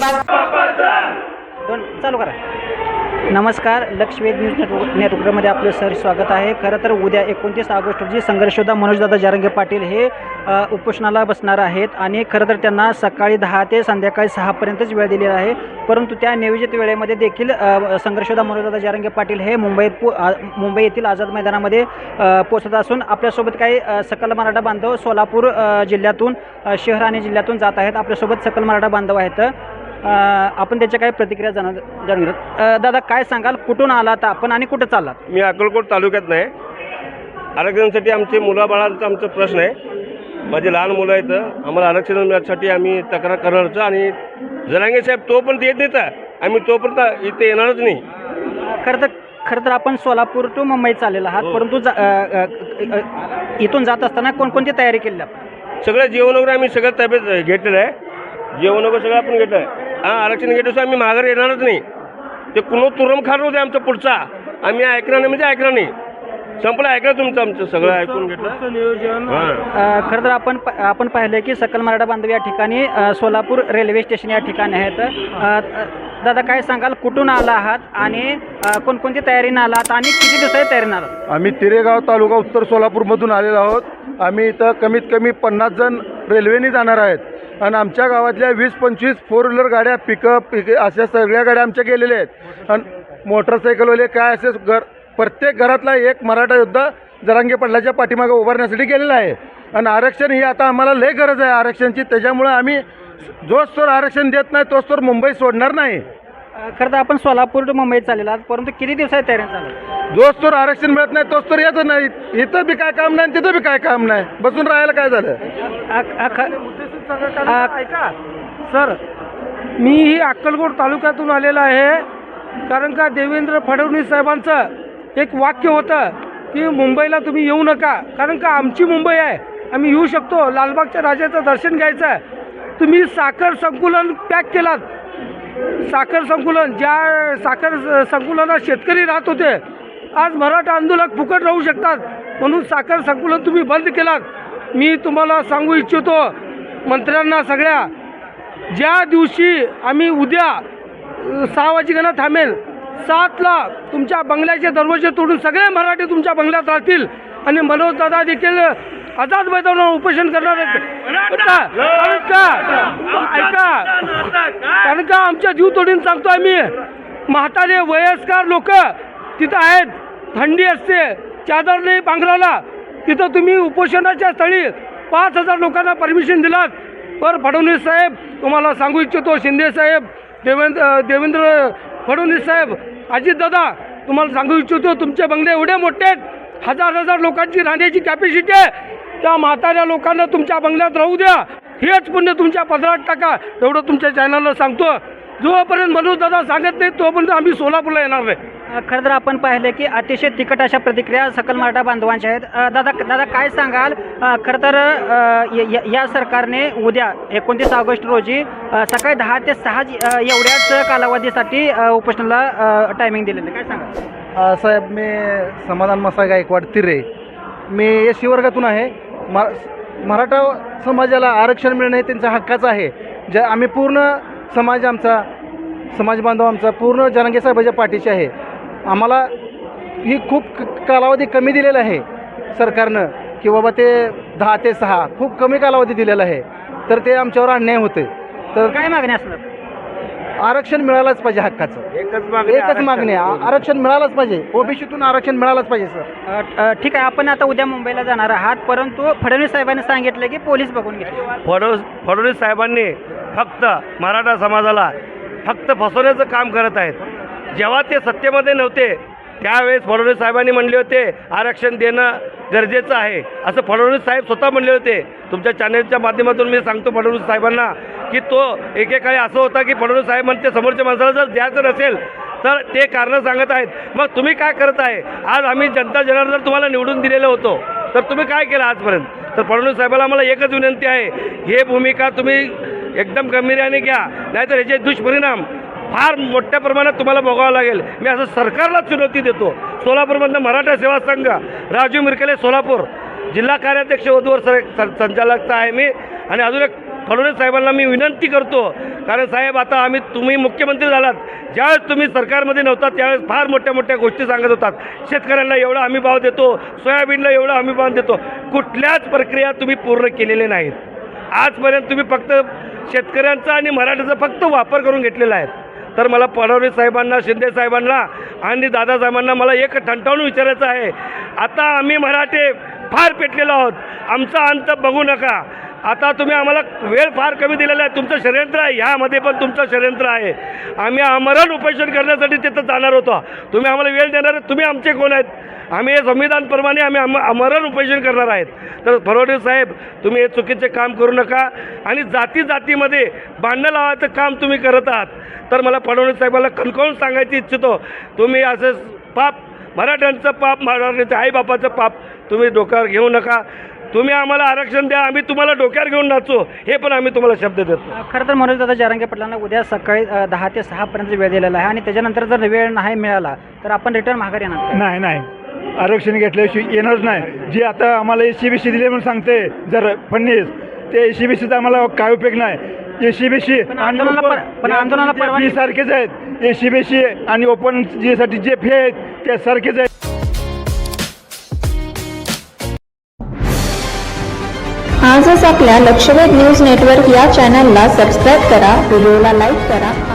दोन चालू करा. नमस्कार लक्षवेध न्यूज नेटवर्क नेटवर्कमध्ये आपलं सर स्वागत आहे. खरं तर उद्या एकोणतीस ऑगस्ट रोजी संघर्षोदा मनोजदादा जारंगे पाटील हे उपोषणाला बसणार आहेत. आणि खरं तर त्यांना सकाळी दहा ते संध्याकाळी सहापर्यंतच वेळ दिलेला आहे. परंतु त्या नियोजित वेळेमध्ये देखील अ, संघर्षोदा मनोजदादा जारंगे पाटील हे मुंबईत पो मुंबई येथील आझाद मैदानामध्ये पोचत असून आपल्यासोबत काही सकल मराठा बांधव सोलापूर जिल्ह्यातून शहर आणि जिल्ह्यातून जात आहेत. आपल्यासोबत सकल मराठा बांधव आहेत. आपण त्याच्या काही प्रतिक्रिया जाणून जाणून दादा काय सांगाल? कुठून आलात आपण आणि कुठं चाललात? मी अक्कलकोट तालुक्यात नाही. आरक्षणासाठी आमचे मुलाबाळांचा आमचा प्रश्न आहे. माझे लहान मुलं आहेत. आम्हाला आरक्षण मिळण्यासाठी आम्ही तक्रार करणारच आणि जरांगे साहेब तो पण येत नाही तर आम्ही तोपर्यंत इथे येणारच नाही. खरं तर खरं तर आपण सोलापूर टू मुंबई चाललेला आहात. हो. परंतु जा- अ, अ, अ, इथून जात असताना कोणकोणती तयारी केली आपण? सगळं जेवण वगैरे आम्ही सगळं तब्येत घेतलेलं आहे. जेवण वगैरे सगळं आपण घेतलं आहे हां आरक्षण घेतलं आम्ही माघार येणारच नाही. ते कुणो तुरम खार होते आमचा पुढचा. आम्ही ऐकणार नाही म्हणजे ऐकणार नाही. संपलं ऐकलं तुमचं आमचं सगळं ऐकून घेतलं? नियोजन अ, खरं तर आपण प- आपण पाहिलं की सकल मराठा बांधव या ठिकाणी अ, सोलापूर रेल्वे स्टेशन या ठिकाणी आहेत. अ, दादा काय सांगाल? कुठून आला आहात आणि अ, कोणकोणती तयारीनं आलात आणि किती दिवसाची तयारीनं आलात आम्ही तिरेगाव तालुका उत्तर सोलापूरमधून आलेलो आहोत. आम्ही इथं कमीत कमी पन्नास जण रेल्वेने जाणार आहेत. आणि आमच्या गावातल्या वीस पंचवीस फोर व्हीलर गाड्या पिकअप पिक अशा सगळ्या गाड्या आमच्या गेलेल्या आहेत. आणि मोटरसायकलवाले काय असे घर प्रत्येक घरातला एक मराठा योद्धा जरांगे पडल्याच्या पाठीमागे उभारण्यासाठी गेलेला आहे. आणि आरक्षण ही आता आम्हाला लय गरज आहे आरक्षणची. त्याच्यामुळं आम्ही जोच तोर आरक्षण देत नाही तोच तोर मुंबई सोडणार नाही. खरं तर आपण सोलापूर टू मुंबईत चाललेला परंतु किती दिवसाची तयारी चालू जोच तर आरक्षण मिळत नाही तोच तर येत नाही. इथं बी काय काम नाही तिथं बी काय काम नाही. बसून राहायला काय झालं? ऐका सर मी ही अक्कलकोट तालुक्यातून आलेला आहे. कारण का देवेंद्र फडणवीस साहेबांचं एक वाक्य होतं की मुंबईला तुम्ही येऊ नका. कारण का आमची मुंबई आहे. आम्ही येऊ शकतो. लालबागच्या राजाचं दर्शन घ्यायचं आहे. तुम्ही साखर संकुलन पॅक केलात. साखर संकुलन ज्या साखर संकुलनात शेतकरी राहत होते आज मराठा आंदोलक फुकट राहू शकतात. म्हणून साखर संकुलन तुम्ही बंद केलात. मी तुम्हाला सांगू इच्छितो मंत्र्यांना सगळ्या ज्या दिवशी आम्ही उद्या सहा वाजेकडनं थांबेल सातला तुमच्या बंगल्याचे दरवाजे तोडून सगळे मराठी तुमच्या बंगल्यात राहतील. आणि मनोज दादा देखील आझाद मैदानावर उपोषण करणार आहेत. कारण का ऐका. कारण का आमच्या जीव तोडून सांगतो आम्ही. म्हातारे वयस्कर लोक तिथं आहेत. थंडी असते. चादर नाही पांघराला तिथं तुम्ही उपोषणाच्या स्थळी पाच हजार लोकांना परमिशन दिलात. पर फडणवीस साहेब तुम्हाला सांगू इच्छितो शिंदे साहेब देवेंद्र देवेंद्र फडणवीस साहेब अजितदादा तुम्हाला सांगू इच्छितो तुमचे बंगले एवढे मोठे आहेत. हजार हजार लोकांची राहण्याची कॅपॅसिटी आहे. त्या म्हाताऱ्या लोकांना तुमच्या बंगल्यात राहू द्या. हेच पुण्य तुमच्या पदरात टाका. एवढं तुमच्या चॅनलला सांगतो. जोपर्यंत मनोज दादा सांगत नाही तोपर्यंत आम्ही सोलापूरला येणार नाही. खरं तर आपण पाहिलं की अतिशय तिखट अशा प्रतिक्रिया सकल मराठा बांधवांच्या आहेत. दादा दादा काय सांगाल? खरं तर य- या सरकारने उद्या एकोणतीस ऑगस्ट रोजी सकाळी दहा ते सहा एवढ्याच कालावधीसाठी उपोषणाला टायमिंग दिलेलं. काय सांगाल? साहेब मी समाधान मसा गायकवाड तिरे. मी एस सी वर्गातून आहे. म मराठा समाजाला आरक्षण मिळणं हे त्यांच्या हक्काचं आहे. ज्या आम्ही पूर्ण समाज आमचा समाज बांधव आमचा पूर्ण जनांगे साहेबाच्या पाठीशी आहे. आम्हाला ही खूप क- कालावधी कमी दिलेला आहे सरकारनं की बाबा ते दहा ते सहा खूप कमी कालावधी दिलेला आहे. तर ते आमच्यावर अन्याय होते तर काय मागणी असणार? आरक्षण मिळालंच पाहिजे हक्काचं. एकच एकच मागणी आहे. आ- आरक्षण मिळालंच पाहिजे. ओबीसीतून आरक्षण मिळालंच पाहिजे सर. अ, अ, ठीक आहे. आपण आता उद्या मुंबईला जाणार आहात परंतु फडणवीस साहेबांनी सांगितलं की पोलीस बघून घेतील. फडणवीस फडणवीस साहेबांनी फक्त मराठा समाजाला फक्त फसवण्याचं काम करत आहेत. जेव्हा ते सत्तेमध्ये नव्हते त्यावेळेस फडणवीस साहेबांनी म्हणले होते आरक्षण देणं गरजेचं आहे. असं फडणवीस साहेब स्वतः म्हणले होते. तुमच्या चॅनलच्या माध्यमातून मी सांगतो फडणवीस साहेबांना की तो एकेकाळी असं होता की फडणवीस साहेब म्हणते समोरच्या माणसाला जर द्यायचं नसेल तर ते कारणं सांगत आहेत. मग तुम्ही काय करत आहे? आज आम्ही जनता जनार्दन तुम्हाला निवडून दिलेलं होतो तर तुम्ही काय केलं आजपर्यंत? तर फडणवीस साहेबाला मला एकच विनंती आहे हे भूमिका तुम्ही एकदम गंभीर्याने घ्या नाहीतर याचे दुष्परिणाम फार मोठ्या प्रमाणात तुम्हाला भोगावं लागेल. मी असं सरकारला चुनौती देतो. सोलापूरमधनं मराठा सेवा संघ राजू मिरकले सोलापूर जिल्हा कार्याध्यक्ष वधूवर सर संचालकता आहे मी. आणि अजून एक फडणवीस साहेबांना मी विनंती करतो कारण साहेब आता आम्ही तुम्ही मुख्यमंत्री झालात. ज्यावेळेस तुम्ही सरकारमध्ये नव्हता त्यावेळेस फार मोठ्या मोठ्या गोष्टी सांगत होतात. शेतकऱ्यांना एवढा हमी भाव देतो सोयाबीनला एवढा हमी भाव देतो. कुठल्याच प्रक्रिया तुम्ही पूर्ण केलेल्या नाहीत. आजपर्यंत तुम्ही फक्त शेतकऱ्यांचा आणि मराठीचा फक्त वापर करून घेतलेला आहे. तर मला फडणवीस साहेबांना शिंदे साहेबांना आणि दादासाहेबांना मला एक ठणठावून विचारायचं आहे. आता आम्ही मराठे फार पेटलेलो आहोत. आमचा अंत बघू नका. आता तुम्ही आम्हाला वेळ फार कमी दिलेला आहे. तुमचं षडयंत्र आहे. ह्यामध्ये पण तुमचं षडयंत्र आहे. आम्ही आमरण उपोषण करण्यासाठी तिथं जाणार होतो. तुम्ही आम्हाला वेळ देणार तुम्ही आमचे कोण आहेत? आम्ही हे संविधानप्रमाणे आम्ही आम आमरण उपोषण करणार आहेत. तर फडणवीस साहेब तुम्ही हे चुकीचे काम करू नका आणि जाती जातीमध्ये भांडणं लावायचं काम तुम्ही करत आहात. तर मला फडणवीस साहेबांना कणकवून सांगायची इच्छितो. तुम्ही असं पाप मराठ्यांचं पाप मराठ्यांचं आईबापाचं पाप तुम्ही डोक्यावर घेऊ नका. तुम्ही आम्हाला आरक्षण द्या आम्ही तुम्हाला डोक्यावर घेऊन नाचू. हे पण आम्ही तुम्हाला शब्द देतो. खरं तर मनोजदादा जारंगे पाटलांना उद्या सकाळी दहा ते सहापर्यंत वेळ दिलेला आहे आणि त्याच्यानंतर जर वेळ नाही मिळाला तर आपण रिटर्न माघार येणार? नाही नाही. आरक्षण घेतल्याशिवाय येणारच नाही. जे आता आम्हाला एस सी बी सी दिले म्हणून सांगते जर फडणवीस ते एस सी बी सीचा आम्हाला काय उपयोग नाही. एस सी बी सी पण आंदोलनाला सारखेच आहेत एस सी बी सी आणि ओपनसाठी जे फी आहेत त्या सारखेच आहेत. आजच आपल्या लक्षवेध न्यूज नेटवर्क या चॅनलला सबस्क्राईब करा व्हिडिओला लाईक करा.